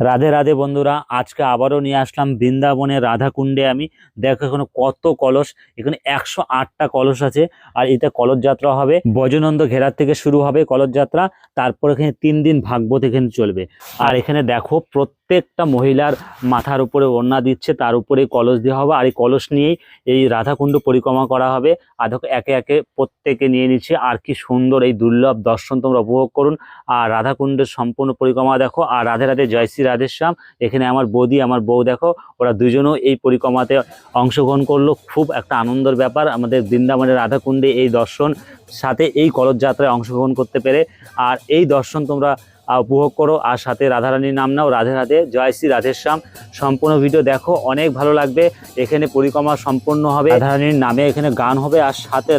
রাধে রাধে বন্ধুরা, আজকে আবারও নিয়ে আসলাম বৃন্দাবনের রাধাকুণ্ডে আমি। দেখো এখানে কত কলস, এখানে একশো আটটা কলস আছে, আর এটা কলস যাত্রা হবে, বজনন্দ ঘেরার থেকে শুরু হবে কলস যাত্রা, তারপর এখানে তিন দিন ভাগবত এখানে চলবে। আর এখানে দেখো প্রত্যেকটা মহিলার মাথার উপরে ওড়না দিচ্ছে, তার উপরে কলস দেওয়া হবে, আর এই কলস নিয়েই এই রাধাকুণ্ড পরিক্রমা করা হবে। আর দেখো একে একে প্রত্যেকে নিয়ে নিচ্ছে, আর কি সুন্দর এই দুর্লভ দর্শন তোমরা উপভোগ করুন। আর রাধাকুণ্ডের সম্পূর্ণ পরিক্রমা দেখো, আর রাধে রাধে জয় শ্রী রাধেশ্যাম, এখানে আমার বৌদি, আমার বউ, দেখো, ওরা দুজনেও এই পরিক্রমাতে অংশগ্রহণ করল। খুব একটা আনন্দের ব্যাপার। আমাদের বৃন্দাবনের রাধাকুণ্ডে এই দর্শন, সাথে এই কলস যাত্রায় অংশগ্রহণ করতে পেরে। আর এই দর্শন তোমরা উপভোগ করো। আর সাথে রাধারানীর নাম নাও, রাধে রাধে, জয় শ্রী রাধেশ্যাম। সম্পূর্ণ ভিডিও দেখো, অনেক ভালো লাগবে। এখানে পরিক্রমা সম্পূর্ণ হবে। রাধারানীর নামে এখানে গান হবে। আর সাথে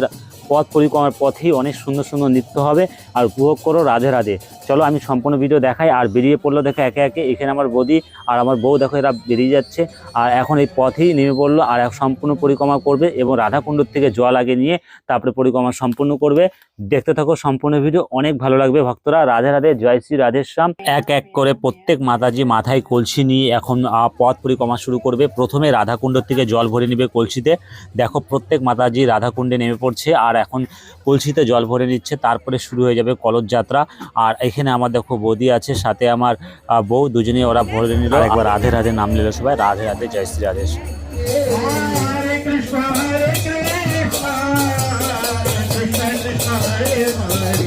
পথ পরিক্রমার পথেই অনেক সুন্দর সুন্দর নৃত্য হবে আর উপভোগ করো রাধে রাধে। চলো আমি সম্পূর্ণ ভিডিও দেখাই, আর বেরিয়ে পড়ল দেখো একে একে, এখানে আমার বৌদি আর আমার বউ দেখো এরা বেরিয়ে যাচ্ছে। আর এখন এই পথেই নেমে পড়ল আর সম্পূর্ণ পরিক্রমা করবে এবং রাধাকুণ্ডর থেকে জল আগে নিয়ে তারপরে পরিক্রমা সম্পূর্ণ করবে। দেখতে থাকো সম্পূর্ণ ভিডিও, অনেক ভালো লাগবে ভক্তরা। রাধে রাধে, জয় শ্রী রাধেশ্যাম। এক এক করে প্রত্যেক মাতাজি মাথায় কলসি নিয়ে এখন পথ পরিক্রমা শুরু করবে। প্রথমে রাধাকুণ্ডর থেকে জল ভরে নেবে কলসিতে। দেখো প্রত্যেক মাতাজি রাধাকুণ্ডে নেমে পড়ছে আর এখন কলসিতে জল ভরে নিচ্ছে তারপরে শুরু হয়ে যাবে কলস যাত্রা আর এখানে আমার দেখো বৌদি আছে সাথে আমার বউ দুজনে ওরা ভরে নিল একবার রাধে রাধে নাম নিল সবাই রাধে রাধে জয় Shri Radhe Hare Krishna, Hare Krishna, Krishna Krishna, Hare, Hare